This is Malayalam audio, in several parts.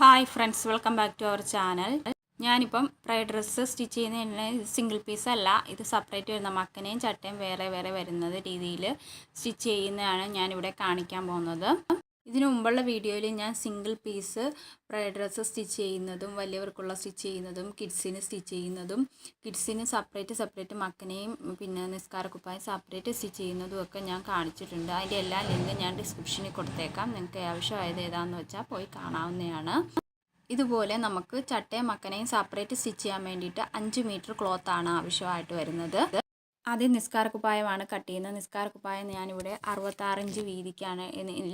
Hi friends welcome back to our channel ഞാനിപ്പം ഫ്രൈഡ് ഡ്രസ്സ് സ്റ്റിച്ച് ചെയ്യുന്നതിന് സിംഗിൾ പീസ് അല്ല ഇത് സെപ്പറേറ്റ് വരുന്ന മക്കനെയും ചട്ടയും വേറെ വേറെ വരുന്നത് രീതിയിൽ സ്റ്റിച്ച് ചെയ്യുന്നതാണ് ഞാനിവിടെ കാണിക്കാൻ പോകുന്നത്. ഇതിനു മുമ്പുള്ള വീഡിയോയിൽ ഞാൻ single piece bride dress stitch ചെയ്യുന്നതും വലിയവർക്കുള്ള സ്റ്റിച്ച് ചെയ്യുന്നതും കിഡ്സിന് സ്റ്റിച്ച് ചെയ്യുന്നതും കിഡ്സിന് സെപ്പറേറ്റ് സെപ്പറേറ്റ് മക്കനെയും പിന്നെ നിസ്കാരക്കുപ്പായും സെപ്പറേറ്റ് സ്റ്റിച്ച് ചെയ്യുന്നതും ഒക്കെ ഞാൻ കാണിച്ചിട്ടുണ്ട്. അതിന്റെ എല്ലാ ലിങ്ക് ഞാൻ ഡിസ്ക്രിപ്ഷനിൽ കൊടുത്തേക്കാം. നിങ്ങൾക്ക് ആവശ്യമായത് ഏതാണെന്ന് വെച്ചാൽ പോയി കാണാവുന്നതാണ്. ഇതുപോലെ നമുക്ക് ചട്ടയും മക്കനെയും സെപ്പറേറ്റ് സ്റ്റിച്ച് ചെയ്യാൻ വേണ്ടിയിട്ട് അഞ്ച് മീറ്റർ ക്ലോത്താണ് ആവശ്യമായിട്ട് വരുന്നത്. ആദ്യം നിസ്കാര കുപ്പായമാണ് കട്ട് ചെയ്യുന്നത്. നിസ്കാര കുപ്പായം ഞാനിവിടെ അറുപത്താറിഞ്ച് വീതിക്കാണ്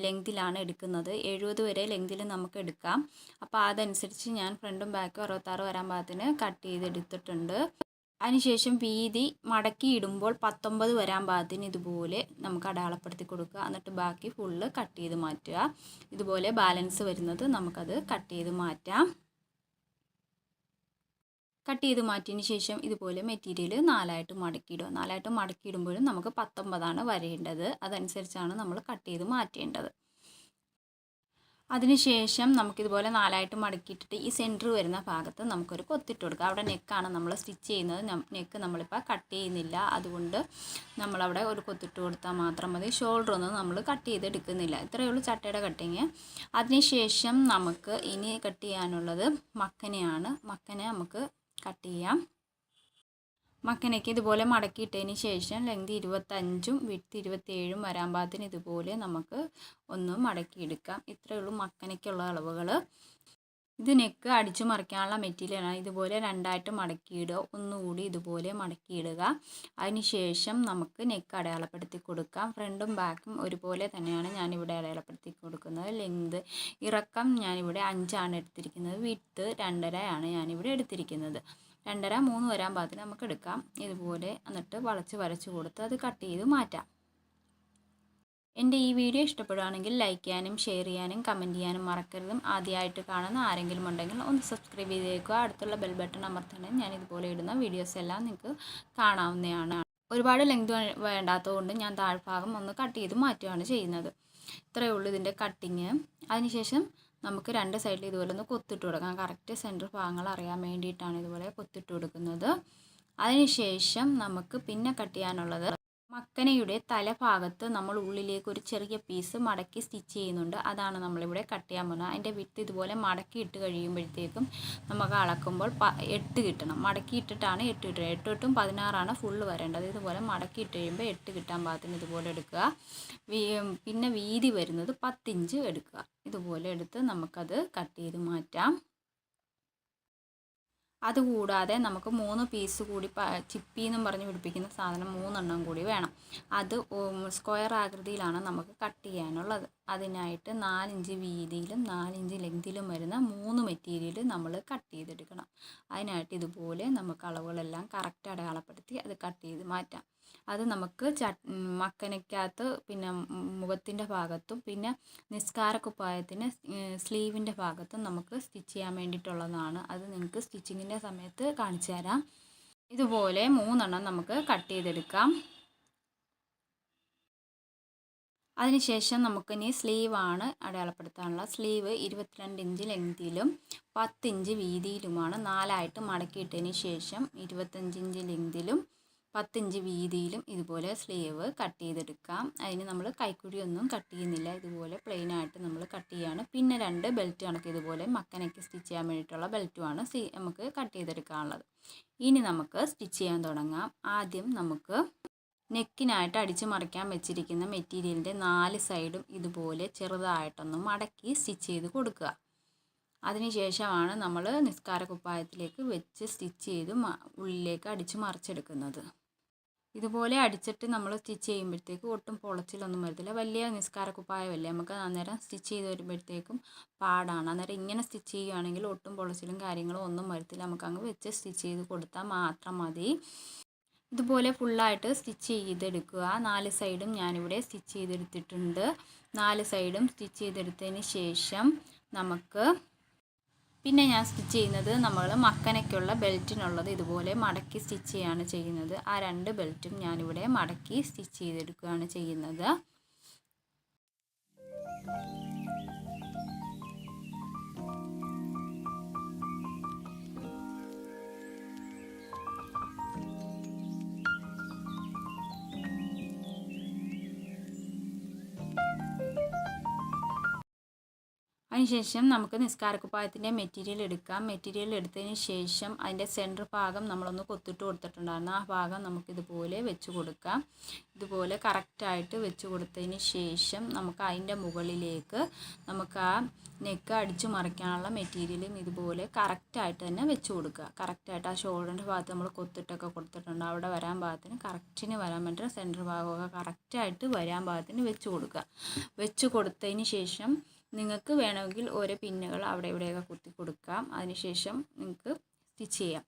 ലെങ്തിലാണ് എടുക്കുന്നത്. എഴുപത് വരെ ലെങ്തിൽ നമുക്ക് എടുക്കാം. അപ്പോൾ അതനുസരിച്ച് ഞാൻ ഫ്രണ്ടും ബാക്കും അറുപത്താറ് വരാൻ പാകത്തിന് കട്ട് ചെയ്തെടുത്തിട്ടുണ്ട്. അതിനുശേഷം വീതി മടക്കി ഇടുമ്പോൾ പത്തൊമ്പത് വരാൻ പാകത്തിന് ഇതുപോലെ നമുക്ക് അടയാളപ്പെടുത്തി കൊടുക്കുക. എന്നിട്ട് ബാക്കി ഫുള്ള് കട്ട് ചെയ്ത് മാറ്റുക. ഇതുപോലെ ബാലൻസ് വരുന്നത് നമുക്കത് കട്ട് ചെയ്ത് മാറ്റാം. കട്ട് ചെയ്ത് മാറ്റിയതിന് ശേഷം ഇതുപോലെ മെറ്റീരിയൽ നാലായിട്ട് മടക്കിയിടുക. നാലായിട്ട് മടക്കിയിടുമ്പോഴും നമുക്ക് പത്തൊമ്പതാണ് വരേണ്ടത്. അതനുസരിച്ചാണ് നമ്മൾ കട്ട് ചെയ്ത് മാറ്റേണ്ടത്. അതിനുശേഷം നമുക്കിതുപോലെ നാലായിട്ട് മടക്കിയിട്ടിട്ട് ഈ സെന്റർ വരുന്ന ഭാഗത്ത് നമുക്കൊരു കൊത്തിട്ട് കൊടുക്കുക അവിടെ നെക്കാണ് നമ്മൾ സ്റ്റിച്ച് ചെയ്യുന്നത്. നെക്ക് നമ്മളിപ്പോൾ കട്ട് ചെയ്യുന്നില്ല. അതുകൊണ്ട് നമ്മളവിടെ ഒരു കൊത്തിട്ട് കൊടുത്താൽ മാത്രം മതി. ഷോൾഡർ ഒന്നും നമ്മൾ കട്ട് ചെയ്തെടുക്കുന്നില്ല. ഇത്രയേ ഉള്ളൂ ചട്ടയുടെ കട്ടിങ് അതിനുശേഷം നമുക്ക് ഇനി കട്ട് ചെയ്യാനുള്ളത് മക്കനെയാണ്. മക്കനെ നമുക്ക് കട്ട് ചെയ്യാം മക്കനയ്ക്ക് ഇതുപോലെ മടക്കിയിട്ടതിന് ശേഷം ലെങ്ത് ഇരുപത്തഞ്ചും വിട്ട് ഇരുപത്തേഴും വരാൻ പാകത്തിന് ഇതുപോലെ നമുക്ക് ഒന്ന് മടക്കിയെടുക്കാം. ഇത്രയേ ഉള്ളൂ മക്കനയ്ക്കുള്ള അളവുകൾ ഇത് നെക്ക് അടിച്ചു മറിക്കാനുള്ള മെറ്റീരിയലാണ് ഇതുപോലെ രണ്ടായിട്ട് മടക്കിയിടുക. ഒന്നുകൂടി ഇതുപോലെ മടക്കിയിടുക. അതിന് ശേഷം നമുക്ക് നെക്ക് അടയാളപ്പെടുത്തി കൊടുക്കാം. ഫ്രണ്ടും ബാക്കും ഒരുപോലെ തന്നെയാണ് ഞാനിവിടെ അടയാളപ്പെടുത്തി കൊടുക്കുന്നത്. ലെങ്ത് ഇറക്കം ഞാനിവിടെ അഞ്ചാണ് എടുത്തിരിക്കുന്നത്. വിത്ത് രണ്ടരയാണ് ഞാനിവിടെ എടുത്തിരിക്കുന്നത്. രണ്ടര മൂന്ന് വരാൻ പാകത്തിന് നമുക്ക് എടുക്കാം. ഇതുപോലെ എന്നിട്ട് വളച്ച് വരച്ച് കൊടുത്ത് അത് കട്ട് ചെയ്ത് മാറ്റാം. എന്റെ ഈ വീഡിയോ ഇഷ്ടപ്പെടുകയാണെങ്കിൽ ലൈക്ക് ചെയ്യാനും ഷെയർ ചെയ്യാനും കമന്റ് ചെയ്യാനും മറക്കരുതും. ആദ്യമായിട്ട് കാണുന്ന ആരെങ്കിലും ഉണ്ടെങ്കിൽ ഒന്ന് സബ്സ്ക്രൈബ് ചെയ്തേക്കുക. അടുത്തുള്ള ബെൽ ബട്ടൺ അമർത്തണം. ഞാൻ ഇതുപോലെ ഇടുന്ന വീഡിയോസ് എല്ലാം നിങ്ങൾക്ക് കാണാവുന്നതാണ്. ഒരുപാട് ലെങ്ത് വേണ്ടാത്തതുകൊണ്ട് ഞാൻ താഴ്ഭാഗം ഒന്ന് കട്ട് ചെയ്ത് മാറ്റുകയാണ് ചെയ്യുന്നത്. ഇത്രയേ ഉള്ളൂ ഇതിന്റെ കട്ടിങ് അതിനുശേഷം നമുക്ക് രണ്ട് സൈഡിൽ ഇതുപോലെ ഒന്ന് കൊത്തിട്ട് കൊടുക്കാം. കറക്റ്റ് സെന്റർ ഭാഗങ്ങൾ അറിയാൻ വേണ്ടിയിട്ടാണ് ഇതുപോലെ കൊത്തിട്ട് കൊടുക്കുന്നത്. അതിനുശേഷം നമുക്ക് പിന്നെ കട്ട് ചെയ്യാനുള്ളത് മക്കനയുടെ തലഭാഗത്ത് നമ്മൾ ഉള്ളിലേക്ക് ഒരു ചെറിയ പീസ് മടക്കി സ്റ്റിച്ച് ചെയ്യുന്നുണ്ട്. അതാണ് നമ്മളിവിടെ കട്ട് ചെയ്യാൻ പോകുന്നത്. അതിന്റെ വിത്ത് ഇതുപോലെ മടക്കി ഇട്ട് കഴിയുമ്പോഴത്തേക്കും നമുക്ക് അളക്കുമ്പോൾ എട്ട് കിട്ടണം. മടക്കി ഇട്ടിട്ടാണ് എട്ട് കിട്ടുന്നത് എട്ട് തൊട്ടും പതിനാറാണ് ഫുള്ള് വരേണ്ടത്. ഇതുപോലെ മടക്കി ഇട്ട് കഴിയുമ്പോൾ എട്ട് കിട്ടാൻ പാകത്തിന് ഇതുപോലെ എടുക്കുക. പിന്നെ വീതി വരുന്നത് പത്തിഞ്ച് എടുക്കുക. ഇതുപോലെ എടുത്ത് നമുക്കത് കട്ട് ചെയ്ത് മാറ്റാം. അതുകൂടാതെ നമുക്ക് മൂന്ന് പീസ് കൂടി ചിപ്പി എന്നും പറഞ്ഞ് പിടിപ്പിക്കുന്ന സാധനം മൂന്നെണ്ണം കൂടി വേണം. അത് സ്ക്വയർ ആകൃതിയിലാണ് നമുക്ക് കട്ട് ചെയ്യാനുള്ളത്. അതിനായിട്ട് നാലിഞ്ച് വീതിയിലും നാലിഞ്ച് ലെങ്തിലും വരുന്ന മൂന്ന് മെറ്റീരിയൽ നമ്മൾ കട്ട് ചെയ്തെടുക്കണം. അതിനായിട്ട് ഇതുപോലെ നമുക്ക് അളവുകളെല്ലാം കറക്റ്റ് അടയാളപ്പെടുത്തി അത് കട്ട് ചെയ്ത് മാറ്റാം. അത് നമുക്ക് ച മക്കനയ്ക്കകത്ത് പിന്നെ മുഖത്തിന്റെ ഭാഗത്തും പിന്നെ നിസ്കാര കുപ്പായത്തിന് സ്ലീവിന്റെ ഭാഗത്തും നമുക്ക് സ്റ്റിച്ച് ചെയ്യാൻ വേണ്ടിയിട്ടുള്ളതാണ്. അത് നിങ്ങൾക്ക് സ്റ്റിച്ചിങ്ങിന്റെ സമയത്ത് കാണിച്ചു തരാം. ഇതുപോലെ മൂന്നെണ്ണം നമുക്ക് കട്ട് ചെയ്തെടുക്കാം. അതിനുശേഷം നമുക്കിനി സ്ലീവാണ് അടയാളപ്പെടുത്താനുള്ള. സ്ലീവ് ഇരുപത്തിരണ്ട് ഇഞ്ച് ലെങ്തിലും പത്തിഞ്ച് വീതിയിലുമാണ്. നാലായിട്ട് മടക്കിയിട്ടതിന് ശേഷം ഇരുപത്തഞ്ച് ഇഞ്ച് ലെങ്തിലും പത്തിഞ്ച് വീതിയിലും ഇതുപോലെ സ്ലീവ് കട്ട് ചെയ്തെടുക്കാം. അതിന് നമ്മൾ കൈക്കുഴിയൊന്നും കട്ട് ചെയ്യുന്നില്ല. ഇതുപോലെ പ്ലെയിൻ ആയിട്ട് നമ്മൾ കട്ട് ചെയ്യുകയാണ് പിന്നെ രണ്ട് ബെൽറ്റ് കണക്ക് ഇതുപോലെ മക്കനയ്ക്ക് സ്റ്റിച്ച് ചെയ്യാൻ വേണ്ടിയിട്ടുള്ള ബെൽറ്റുമാണ് നമുക്ക് കട്ട് ചെയ്തെടുക്കാനുള്ളത്. ഇനി നമുക്ക് സ്റ്റിച്ച് ചെയ്യാൻ തുടങ്ങാം. ആദ്യം നമുക്ക് നെക്കിനായിട്ട് അടിച്ച് മറിക്കാൻ വെച്ചിരിക്കുന്ന മെറ്റീരിയലിന്റെ നാല് സൈഡും ഇതുപോലെ ചെറുതായിട്ടൊന്നും മടക്കി സ്റ്റിച്ച് ചെയ്ത് കൊടുക്കുക. അതിനുശേഷമാണ് നമ്മൾ നിസ്കാര കുപ്പായത്തിലേക്ക് വെച്ച് സ്റ്റിച്ച് ചെയ്ത് ഉള്ളിലേക്ക് അടിച്ച് മറിച്ചെടുക്കുന്നത്. ഇതുപോലെ അടിച്ചിട്ട് നമ്മൾ സ്റ്റിച്ച് ചെയ്യുമ്പോഴത്തേക്കും ഒട്ടും പൊളച്ചിലൊന്നും വരത്തില്ല. വലിയ നിസ്കാര കുപ്പായമല്ലേ നമുക്ക് അന്നേരം സ്റ്റിച്ച് ചെയ്ത് വരുമ്പോഴത്തേക്കും പാടാണ്. അന്നേരം ഇങ്ങനെ സ്റ്റിച്ച് ചെയ്യുകയാണെങ്കിൽ ഒട്ടും പൊളച്ചിലും കാര്യങ്ങളും ഒന്നും വരത്തില്ല. നമുക്ക് അങ്ങ് വെച്ച് സ്റ്റിച്ച് ചെയ്ത് കൊടുത്താൽ മാത്രം മതി. ഇതുപോലെ ഫുള്ളായിട്ട് സ്റ്റിച്ച് ചെയ്തെടുക്കുക. നാല് സൈഡും ഞാനിവിടെ സ്റ്റിച്ച് ചെയ്തെടുത്തിട്ടുണ്ട്. നാല് സൈഡും സ്റ്റിച്ച് ചെയ്തെടുത്തതിന് ശേഷം നമുക്ക് പിന്നെ ഞാൻ സ്റ്റിച്ച് ചെയ്യുന്നത് നമ്മൾ മക്കനയ്ക്കുള്ള ബെൽറ്റിനുള്ളത് ഇതുപോലെ മടക്കി സ്റ്റിച്ച് ചെയ്യാണ് ചെയ്യുന്നത്. ആ രണ്ട് ബെൽറ്റും ഞാനിവിടെ മടക്കി സ്റ്റിച്ച് ചെയ്തെടുക്കുകയാണ് ചെയ്യുന്നത്. അതിനുശേഷം നമുക്ക് നിസ്കാരക്കുപ്പായത്തിന്റെ മെറ്റീരിയൽ എടുക്കാം. മെറ്റീരിയൽ എടുത്തതിന് ശേഷം അതിന്റെ സെന്റർ ഭാഗം നമ്മളൊന്ന് കൊത്തിട്ട് കൊടുത്തിട്ടുണ്ടായിരുന്നു. ആ ഭാഗം നമുക്കിതുപോലെ വെച്ച് കൊടുക്കാം. ഇതുപോലെ കറക്റ്റായിട്ട് വെച്ച് കൊടുത്തതിന് ശേഷം നമുക്ക് അതിന്റെ മുകളിലേക്ക് നമുക്ക് ആ നെക്ക് അടിച്ചു മറിക്കാനുള്ള മെറ്റീരിയലും ഇതുപോലെ കറക്റ്റായിട്ട് തന്നെ വെച്ച് കൊടുക്കുക. കറക്റ്റായിട്ട് ആ ഷോൾഡറിന്റെ ഭാഗത്ത് നമ്മൾ കൊത്തിട്ടൊക്കെ കൊടുത്തിട്ടുണ്ട്. അവിടെ വരാൻ ഭാഗത്തിന് കറക്റ്റിന് വരാൻ പറ്റുന്ന സെന്റർ ഭാഗമൊക്കെ കറക്റ്റായിട്ട് വരാൻ ഭാഗത്തിന് വെച്ച് കൊടുക്കുക. വെച്ച് കൊടുത്തതിന് ശേഷം നിങ്ങൾക്ക് വേണമെങ്കിൽ ഓരോ പിന്നുകൾ അവിടെ ഇവിടെയൊക്കെ കുത്തി കൊടുക്കാം. അതിനുശേഷം നിങ്ങൾക്ക് സ്റ്റിച്ച് ചെയ്യാം.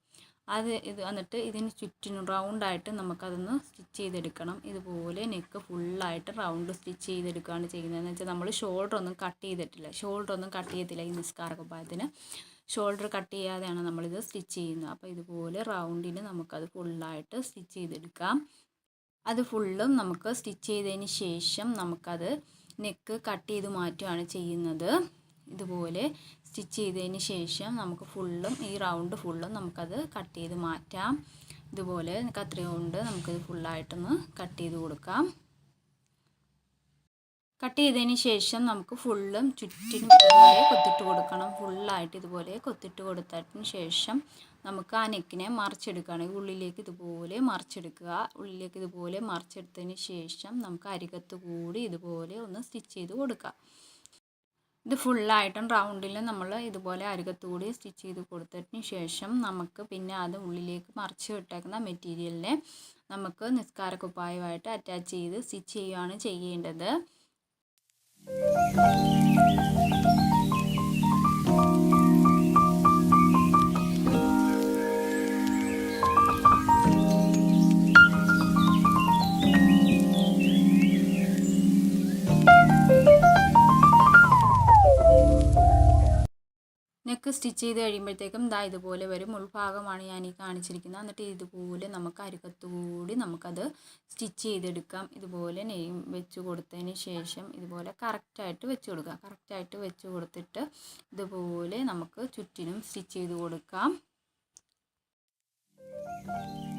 അത് ഇത് എന്നിട്ട് ഇതിന് ചുറ്റിനും റൗണ്ടായിട്ട് നമുക്കതൊന്ന് സ്റ്റിച്ച് ചെയ്തെടുക്കണം. ഇതുപോലെ നെക്ക് ഫുള്ളായിട്ട് റൗണ്ട് സ്റ്റിച്ച് ചെയ്തെടുക്കുകയാണ് ചെയ്യുന്നതെന്ന് വെച്ചാൽ നമ്മൾ ഷോൾഡർ ഒന്നും കട്ട് ചെയ്തിട്ടില്ല. ഷോൾഡർ ഒന്നും കട്ട് ചെയ്തില്ല ഈ നിസ്കാര ഷോൾഡർ കട്ട് ചെയ്യാതെയാണ് നമ്മളിത് സ്റ്റിച്ച് ചെയ്യുന്നത്. അപ്പോൾ ഇതുപോലെ റൗണ്ടിന് നമുക്കത് ഫുള്ളായിട്ട് സ്റ്റിച്ച് ചെയ്തെടുക്കാം. അത് ഫുള്ളും നമുക്ക് സ്റ്റിച്ച് ചെയ്തതിന് ശേഷം നമുക്കത് നെക്ക് കട്ട് ചെയ്ത് മാറ്റുകയാണ് ചെയ്യുന്നത്. ഇതുപോലെ സ്റ്റിച്ച് ചെയ്തതിന് ശേഷം നമുക്ക് ഫുള്ളും ഈ റൗണ്ട് ഫുള്ളും നമുക്കത് കട്ട് ചെയ്ത് മാറ്റാം. ഇതുപോലെ കത്രിക കൊണ്ട് നമുക്കിത് ഫുള്ളായിട്ടൊന്ന് കട്ട് ചെയ്ത് കൊടുക്കാം. കട്ട് ചെയ്തതിന് ശേഷം നമുക്ക് ഫുള്ളും ചുറ്റിനും ഇതുപോലെ കൊത്തിട്ട് കൊടുക്കണം. ഫുള്ളായിട്ട് ഇതുപോലെ കൊത്തിട്ട് കൊടുത്തതിന് ശേഷം നമുക്ക് ആ നെക്കിനെ മറിച്ചെടുക്കുകയാണെങ്കിൽ ഉള്ളിലേക്ക് ഇതുപോലെ മറിച്ചെടുക്കുക. ഉള്ളിലേക്ക് ഇതുപോലെ മറിച്ചെടുത്തതിന് ശേഷം നമുക്ക് അരികത്ത് കൂടി ഇതുപോലെ ഒന്ന് സ്റ്റിച്ച് ചെയ്ത് കൊടുക്കുക ഇത് ഫുള്ളായിട്ടും റൗണ്ടിൽ നമ്മൾ ഇതുപോലെ അരികത്തുകൂടി സ്റ്റിച്ച് ചെയ്ത് കൊടുത്തതിന് ശേഷം നമുക്ക് പിന്നെ അത് ഉള്ളിലേക്ക് മറിച്ച് വിട്ടേക്കുന്ന മെറ്റീരിയലിനെ നമുക്ക് നിസ്കാര കുപ്പായമായിട്ട് അറ്റാച്ച് ചെയ്ത് സ്റ്റിച്ച് ചെയ്യുകയാണ് ചെയ്യേണ്ടത്. നെക്ക് സ്റ്റിച്ച് ചെയ്ത് കഴിയുമ്പോഴത്തേക്കും ദാ ഇതുപോലെ വരും. ഉൾഭാഗമാണ് ഞാൻ ഈ കാണിച്ചിരിക്കുന്നത്. എന്നിട്ട് ഇതുപോലെ നമുക്ക് അരികത്തുകൂടി നമുക്കത് സ്റ്റിച്ച് ചെയ്തെടുക്കാം. ഇതുപോലെ നെയ്യും വെച്ച് കൊടുത്തതിന് ശേഷം ഇതുപോലെ കറക്റ്റായിട്ട് വെച്ച് കൊടുക്കുക കറക്റ്റായിട്ട് വെച്ച് കൊടുത്തിട്ട് ഇതുപോലെ നമുക്ക് ചുറ്റിനും സ്റ്റിച്ച് ചെയ്ത് കൊടുക്കാം. ഇനി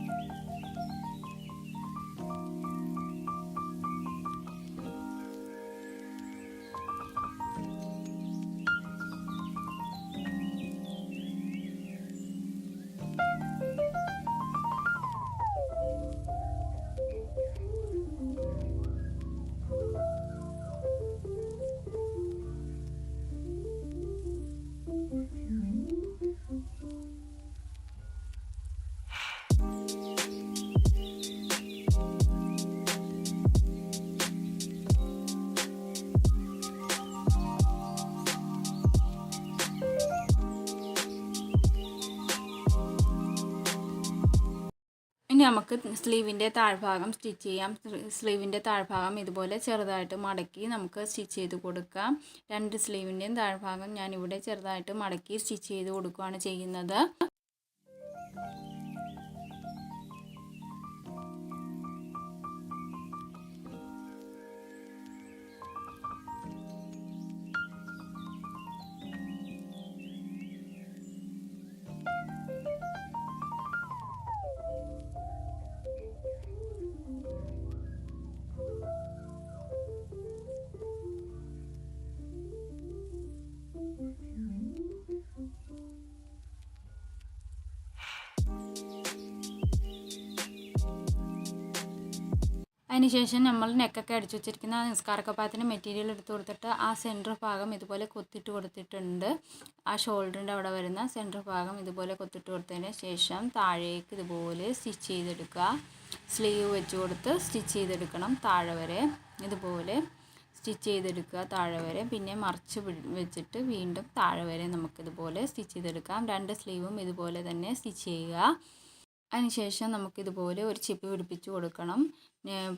നമുക്ക് സ്ലീവിന്റെ താഴ്ഭാഗം സ്റ്റിച്ച് ചെയ്യാം. സ്ലീവിന്റെ താഴ്ഭാഗം ഇതുപോലെ ചെറുതായിട്ട് മടക്കി നമുക്ക് സ്റ്റിച്ച് ചെയ്ത് കൊടുക്കാം. രണ്ട് സ്ലീവിന്റെയും താഴ്ഭാഗം ഞാനിവിടെ ചെറുതായിട്ട് മടക്കി സ്റ്റിച്ച് ചെയ്ത് കൊടുക്കുകയാണ് ചെയ്യുന്നത്. അതിനുശേഷം നമ്മൾ നെക്കൊക്കെ അടിച്ചു വെച്ചിരിക്കുന്ന നിസ്കാരക്കപ്പായത്തിന്റെ മെറ്റീരിയൽ എടുത്ത് കൊടുത്തിട്ട് ആ സെന്റർ ഭാഗം ഇതുപോലെ കൊത്തിട്ട് കൊടുത്തിട്ടുണ്ട്. ആ ഷോൾഡറിന്റെ അവിടെ വരുന്ന സെന്റർ ഭാഗം ഇതുപോലെ കൊത്തിട്ട് കൊടുത്തതിന് ശേഷം താഴേക്ക് ഇതുപോലെ സ്റ്റിച്ച് ചെയ്തെടുക്കുക. സ്ലീവ് വെച്ച് കൊടുത്ത് സ്റ്റിച്ച് ചെയ്തെടുക്കണം താഴെ വരെ. ഇതുപോലെ സ്റ്റിച്ച് ചെയ്തെടുക്കുക താഴെ വരെ. പിന്നെ മറിച്ച് വെച്ചിട്ട് വീണ്ടും താഴെ വരെ നമുക്കിതുപോലെ സ്റ്റിച്ച് ചെയ്തെടുക്കാം. രണ്ട് സ്ലീവും ഇതുപോലെ തന്നെ സ്റ്റിച്ച് ചെയ്യുക. അതിനുശേഷം നമുക്കിതുപോലെ ഒരു ചിപ്പ് പിടിപ്പിച്ച് കൊടുക്കണം.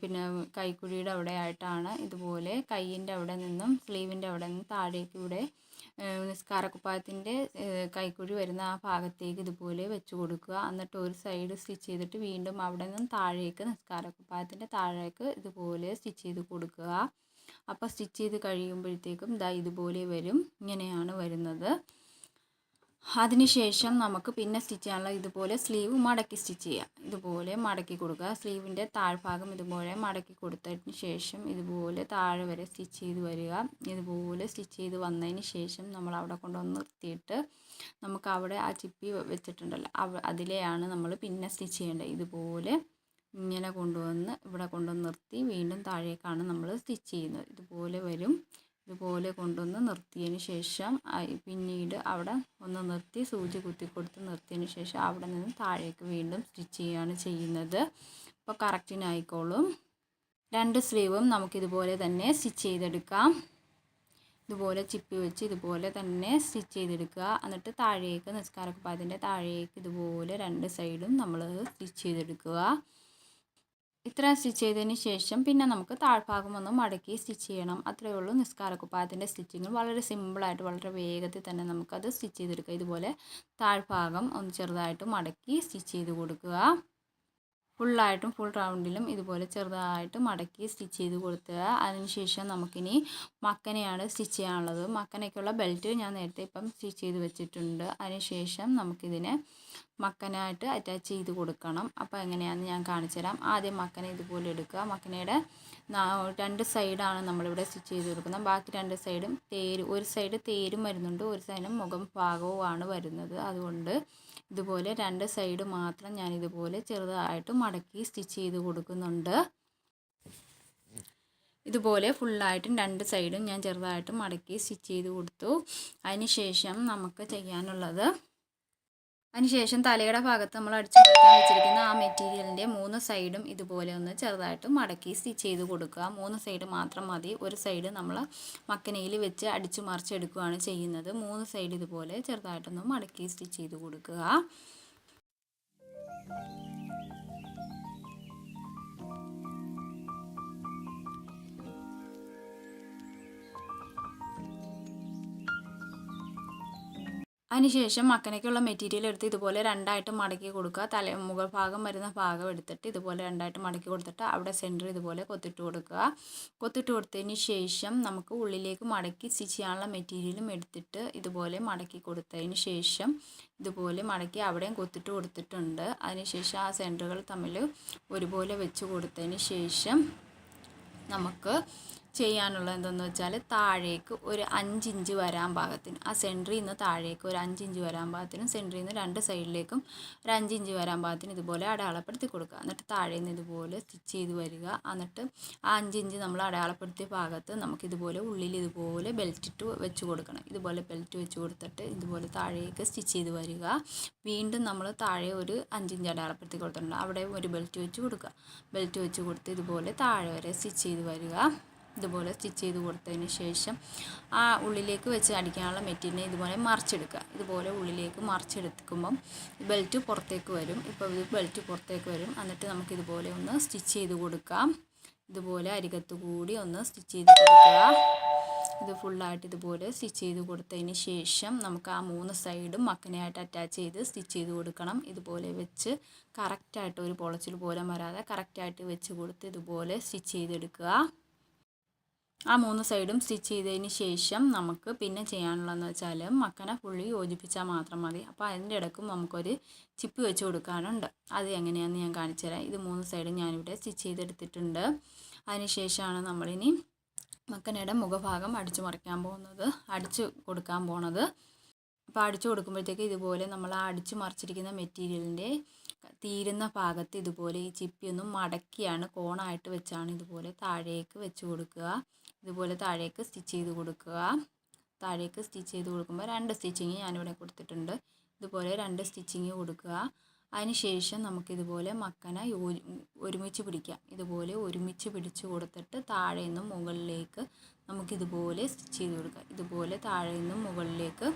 പിന്നെ കൈക്കുഴിയുടെ അവിടെ ആയിട്ടാണ് ഇതുപോലെ കൈയിന്റെ അവിടെ നിന്നും സ്ലീവിന്റെ അവിടെ നിന്നും താഴേക്ക് ഇവിടെ നിസ്കാരക്കുപ്പായത്തിന്റെ കൈക്കുഴി വരുന്ന ആ ഭാഗത്തേക്ക് ഇതുപോലെ വെച്ച് കൊടുക്കുക. എന്നിട്ട് ഒരു സൈഡ് സ്റ്റിച്ച് ചെയ്തിട്ട് വീണ്ടും അവിടെ നിന്നും താഴേക്ക് നിസ്കാരക്കുപ്പായത്തിന്റെ താഴേക്ക് ഇതുപോലെ സ്റ്റിച്ച് ചെയ്ത് കൊടുക്കുക. അപ്പോൾ സ്റ്റിച്ച് ചെയ്ത് കഴിയുമ്പോഴത്തേക്കും ദാ ഇതുപോലെ വരും. ഇങ്ങനെയാണ് വരുന്നത്. അതിനുശേഷം നമുക്ക് പിന്നെ സ്റ്റിച്ച് ചെയ്യാനുള്ള ഇതുപോലെ സ്ലീവ് മടക്കി സ്റ്റിച്ച് ചെയ്യാം. ഇതുപോലെ മടക്കി കൊടുക്കുക. സ്ലീവിന്റെ താഴ്ഭാഗം ഇതുപോലെ മടക്കി കൊടുത്തതിന് ശേഷം ഇതുപോലെ താഴെ വരെ സ്റ്റിച്ച് ചെയ്ത് വരിക. ഇതുപോലെ സ്റ്റിച്ച് ചെയ്ത് വന്നതിന് ശേഷം നമ്മൾ അവിടെ കൊണ്ടുവന്ന് നിർത്തിയിട്ട് നമുക്ക് അവിടെ ആ ചിപ്പി വെച്ചിട്ടുണ്ടല്ലോ. അവ അതിലെയാണ് നമ്മൾ പിന്നെ സ്റ്റിച്ച് ചെയ്യേണ്ടത്. ഇതുപോലെ ഇങ്ങനെ കൊണ്ടുവന്ന് ഇവിടെ കൊണ്ടുവന്ന് നിർത്തി വീണ്ടും താഴേക്കാണ് നമ്മൾ സ്റ്റിച്ച് ചെയ്യുന്നത്. ഇതുപോലെ വരും. ഇതുപോലെ കൊണ്ടുവന്ന് നിർത്തിയതിന് ശേഷം പിന്നീട് അവിടെ ഒന്ന് നിർത്തി സൂചി കുത്തി കൊടുത്ത് നിർത്തിയതിന് ശേഷം അവിടെ നിന്ന് താഴേക്ക് വീണ്ടും സ്റ്റിച്ച് ചെയ്യുകയാണ് ചെയ്യുന്നത്. അപ്പോൾ കറക്റ്റിനായിക്കോളും. രണ്ട് സ്ലീവും നമുക്കിതുപോലെ തന്നെ സ്റ്റിച്ച് ചെയ്തെടുക്കാം. ഇതുപോലെ ചിപ്പി വെച്ച് ഇതുപോലെ തന്നെ സ്റ്റിച്ച് ചെയ്തെടുക്കുക. എന്നിട്ട് താഴേക്ക് നിസ്കാരക്കുപ്പായത്തിന്റെ താഴേക്ക് ഇതുപോലെ രണ്ട് സൈഡും നമ്മൾ സ്റ്റിച്ച് ചെയ്തെടുക്കുക. ഇത്ര സ്റ്റിച്ച് ചെയ്തതിന് ശേഷം പിന്നെ നമുക്ക് താഴ്ഭാഗം ഒന്ന് മടക്കി സ്റ്റിച്ച് ചെയ്യണം. അത്രയേ ഉള്ളൂ നിസ്കാര കുപ്പായത്തിന്റെ സ്റ്റിച്ചിങ്. വളരെ സിമ്പിളായിട്ട് വളരെ വേഗത്തിൽ തന്നെ നമുക്കത് സ്റ്റിച്ച് ചെയ്തെടുക്കാം. ഇതുപോലെ താഴ്ഭാഗം ഒന്ന് ചെറുതായിട്ട് മടക്കി സ്റ്റിച്ച് ചെയ്ത് കൊടുക്കുക. ഫുള്ളായിട്ടും ഫുൾ റൗണ്ടിലും ഇതുപോലെ ചെറുതായിട്ട് മടക്കി സ്റ്റിച്ച് ചെയ്ത് കൊടുത്തുക അതിനുശേഷം നമുക്കിനി മക്കനെയാണ് സ്റ്റിച്ച് ചെയ്യാനുള്ളത്. മക്കനയ്ക്കുള്ള ബെൽറ്റ് ഞാൻ നേരത്തെ ഇപ്പം സ്റ്റിച്ച് ചെയ്ത് വെച്ചിട്ടുണ്ട്. അതിനുശേഷം നമുക്കിതിനെ മക്കനായിട്ട് അറ്റാച്ച് ചെയ്ത് കൊടുക്കണം. അപ്പോൾ എങ്ങനെയാണെന്ന് ഞാൻ കാണിച്ചു തരാം ആദ്യം മക്കനെ ഇതുപോലെ എടുക്കുക. മക്കനയുടെ രണ്ട് സൈഡാണ് നമ്മളിവിടെ സ്റ്റിച്ച് ചെയ്ത് കൊടുക്കുന്നത്. ബാക്കി രണ്ട് സൈഡും തേര് ഒരു സൈഡ് തേരും വരുന്നുണ്ട് ഒരു സൈഡും മുഖം ഭാഗവുമാണ് വരുന്നത്. അതുകൊണ്ട് ഇതുപോലെ രണ്ട് സൈഡ് മാത്രം ഞാൻ ഇതുപോലെ ചെറുതായിട്ട് മടക്കി സ്റ്റിച്ച് ചെയ്ത് കൊടുക്കുന്നുണ്ട്. ഇതുപോലെ ഫുള്ളായിട്ടും രണ്ട് സൈഡും ഞാൻ ചെറുതായിട്ട് മടക്കി സ്റ്റിച്ച് ചെയ്ത് കൊടുത്തു. അതിന് ശേഷം നമുക്ക് ചെയ്യാനുള്ളത് അതിനുശേഷം തലയുടെ ഭാഗത്ത് നമ്മൾ അടിച്ചു കൊടുക്കാൻ വെച്ചിരിക്കുന്ന ആ മെറ്റീരിയലിന്റെ മൂന്ന് സൈഡും ഇതുപോലെ ഒന്ന് ചെറുതായിട്ട് മടക്കി സ്റ്റിച്ച് ചെയ്ത് കൊടുക്കുക. മൂന്ന് സൈഡ് മാത്രം മതി. ഒരു സൈഡ് നമ്മൾ മക്കനയിൽ വെച്ച് അടിച്ചു മറിച്ചെടുക്കുകയാണ് ചെയ്യുന്നത്. മൂന്ന് സൈഡ് ഇതുപോലെ ചെറുതായിട്ടൊന്ന് മടക്കി സ്റ്റിച്ച് ചെയ്ത് കൊടുക്കുക. അതിനുശേഷം മക്കനയ്ക്കുള്ള മെറ്റീരിയൽ എടുത്ത് ഇതുപോലെ രണ്ടായിട്ട് മടക്കി കൊടുക്കുക. തല മുകൾ ഭാഗം വരുന്ന ഭാഗം എടുത്തിട്ട് ഇതുപോലെ രണ്ടായിട്ട് മടക്കി കൊടുത്തിട്ട് അവിടെ സെന്റർ ഇതുപോലെ കൊത്തിട്ട് കൊടുക്കുക. കൊത്തിട്ട് കൊടുത്തതിന് ശേഷം നമുക്ക് ഉള്ളിലേക്ക് മടക്കി സ്റ്റിച്ച് ചെയ്യാനുള്ള മെറ്റീരിയലും എടുത്തിട്ട് ഇതുപോലെ മടക്കി കൊടുത്തതിന് ശേഷം ഇതുപോലെ മടക്കി അവിടെയും കൊത്തിട്ട് കൊടുത്തിട്ടുണ്ട്. അതിനുശേഷം ആ സെന്ററുകൾ തമ്മിൽ ഒരുപോലെ വെച്ച് കൊടുത്തതിന് ശേഷം നമുക്ക് ചെയ്യാനുള്ളത് എന്തെന്ന് വെച്ചാൽ താഴേക്ക് ഒരു അഞ്ചിഞ്ച് വരാൻ പാകത്തിന്. ആ സെന്ററിൽ നിന്ന് താഴേക്ക് ഒരു അഞ്ചിഞ്ച് വരാൻ പാകത്തിനും സെന്ററിൽ നിന്ന് രണ്ട് സൈഡിലേക്കും ഒരു അഞ്ചിഞ്ച് വരാൻ പാകത്തിന് ഇതുപോലെ അടയാളപ്പെടുത്തി കൊടുക്കുക. എന്നിട്ട് താഴെ നിന്ന് ഇതുപോലെ സ്റ്റിച്ച് ചെയ്ത് വരിക. എന്നിട്ട് ആ അഞ്ചിഞ്ച് നമ്മൾ അടയാളപ്പെടുത്തിയ ഭാഗത്ത് നമുക്ക് ഇതുപോലെ ഉള്ളിൽ ഇതുപോലെ ബെൽറ്റ് ഇട്ട് വെച്ച് കൊടുക്കണം. ഇതുപോലെ ബെൽറ്റ് വെച്ച് കൊടുത്തിട്ട് ഇതുപോലെ താഴേക്ക് സ്റ്റിച്ച് ചെയ്ത് വരിക. വീണ്ടും നമ്മൾ താഴെ ഒരു അഞ്ചിഞ്ച് അടയാളപ്പെടുത്തി കൊടുത്തിട്ടുണ്ട്. അവിടെ ഒരു ബെൽറ്റ് വെച്ച് കൊടുക്കുക. ബെൽറ്റ് വെച്ച് കൊടുത്ത് ഇതുപോലെ താഴെ വരെ സ്റ്റിച്ച് ചെയ്ത് വരിക. ഇതുപോലെ സ്റ്റിച്ച് ചെയ്ത് കൊടുത്തതിന് ശേഷം ആ ഉള്ളിലേക്ക് വെച്ച് അടിക്കാനുള്ള മെറ്റീരിയൽ ഇതുപോലെ മറിച്ചെടുക്കുക. ഇതുപോലെ ഉള്ളിലേക്ക് മറിച്ചെടുക്കുമ്പം ബെൽറ്റ് പുറത്തേക്ക് വരും. ഇപ്പോൾ ഇത് ബെൽറ്റ് പുറത്തേക്ക് വരും. എന്നിട്ട് നമുക്ക് ഇതുപോലെ ഒന്ന് സ്റ്റിച്ച് ചെയ്ത് കൊടുക്കാം. ഇതുപോലെ അരികത്ത് കൂടി ഒന്ന് സ്റ്റിച്ച് ചെയ്ത് കൊടുക്കുക. ഇത് ഫുള്ളായിട്ട് ഇതുപോലെ സ്റ്റിച്ച് ചെയ്ത് കൊടുത്തതിന് ശേഷം നമുക്ക് ആ മൂന്ന് സൈഡും മക്കനെയായിട്ട് അറ്റാച്ച് ചെയ്ത് സ്റ്റിച്ച് ചെയ്ത് കൊടുക്കണം. ഇതുപോലെ വെച്ച് കറക്റ്റായിട്ട് ഒരു പൊളച്ചിൽ പോലും വരാതെ കറക്റ്റായിട്ട് വെച്ച് കൊടുത്ത് ഇതുപോലെ സ്റ്റിച്ച് ചെയ്തെടുക്കുക. ആ മൂന്ന് സൈഡും സ്റ്റിച്ച് ചെയ്തതിന് ശേഷം നമുക്ക് പിന്നെ ചെയ്യാനുള്ളതെന്ന് വെച്ചാൽ മക്കനെ ഫുള്ളി യോജിപ്പിച്ചാൽ മാത്രം മതി. അപ്പോൾ അതിന്റെ ഇടക്കും നമുക്കൊരു ചിപ്പ് വെച്ച് കൊടുക്കാനുണ്ട്. അത് എങ്ങനെയാണെന്ന് ഞാൻ കാണിച്ചു തരാം. ഇത് മൂന്ന് സൈഡും ഞാനിവിടെ സ്റ്റിച്ച് ചെയ്തെടുത്തിട്ടുണ്ട്. അതിന് ശേഷമാണ് നമ്മളിനി മക്കനയുടെ മുഖഭാഗം അടിച്ചു മറിക്കാൻ പോകുന്നത്. അടിച്ചു കൊടുക്കാൻ പോണത്. അപ്പോൾ അടിച്ചു കൊടുക്കുമ്പോഴത്തേക്ക് ഇതുപോലെ നമ്മൾ ആ അടിച്ചു മറിച്ചിരിക്കുന്ന മെറ്റീരിയലിന്റെ തീരുന്ന ഭാഗത്ത് ഇതുപോലെ ഈ ചിപ്പിയൊന്നും മടക്കിയാണ്. കോണായിട്ട് വെച്ചാണ് ഇതുപോലെ താഴേക്ക് വെച്ച് കൊടുക്കുക. ഇതുപോലെ താഴേക്ക് സ്റ്റിച്ച് ചെയ്ത് കൊടുക്കുക. താഴേക്ക് സ്റ്റിച്ച് ചെയ്ത് കൊടുക്കുമ്പോൾ രണ്ട് സ്റ്റിച്ചിങ് ഞാനിവിടെ കൊടുത്തിട്ടുണ്ട്. ഇതുപോലെ രണ്ട് സ്റ്റിച്ചിങ് കൊടുക്കുക. അതിനുശേഷം നമുക്കിതുപോലെ മക്കന ഒരുമിച്ച് പിടിക്കാം. ഇതുപോലെ ഒരുമിച്ച് പിടിച്ച് കൊടുത്തിട്ട് താഴെ നിന്നും മുകളിലേക്ക് നമുക്കിതുപോലെ സ്റ്റിച്ച് ചെയ്ത് കൊടുക്കാം. ഇതുപോലെ താഴെ നിന്നും മുകളിലേക്ക്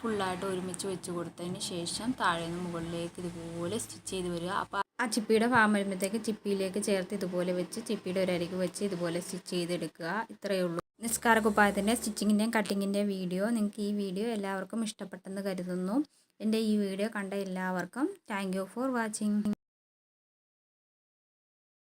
ഫുള്ളായിട്ട് ഒരുമിച്ച് വെച്ച് കൊടുത്തതിന് ശേഷം താഴെ നിന്ന് മുകളിലേക്ക് ഇതുപോലെ സ്റ്റിച്ച് ചെയ്ത് വരിക. അപ്പോൾ ആ ചിപ്പിയുടെ ഭാഗം വരുമ്പോഴത്തേക്ക് ചിപ്പിയിലേക്ക് ചേർത്ത് ഇതുപോലെ വെച്ച് ചിപ്പിയുടെ ഒരു അരികു വെച്ച് ഇതുപോലെ സ്റ്റിച്ച് ചെയ്തെടുക്കുക. ഇത്രയേ ഉള്ളൂ. നിസ്കാര കുപ്പായത്തിന്റെ സ്റ്റിച്ചിങ്ങിന്റെയും കട്ടിങ്ങിന്റെയും വീഡിയോ നിങ്ങൾക്ക് ഈ വീഡിയോ എല്ലാവർക്കും ഇഷ്ടപ്പെട്ടെന്ന് കരുതുന്നു. എന്റെ ഈ വീഡിയോ കണ്ട എല്ലാവർക്കും താങ്ക് ഫോർ വാച്ചിങ്.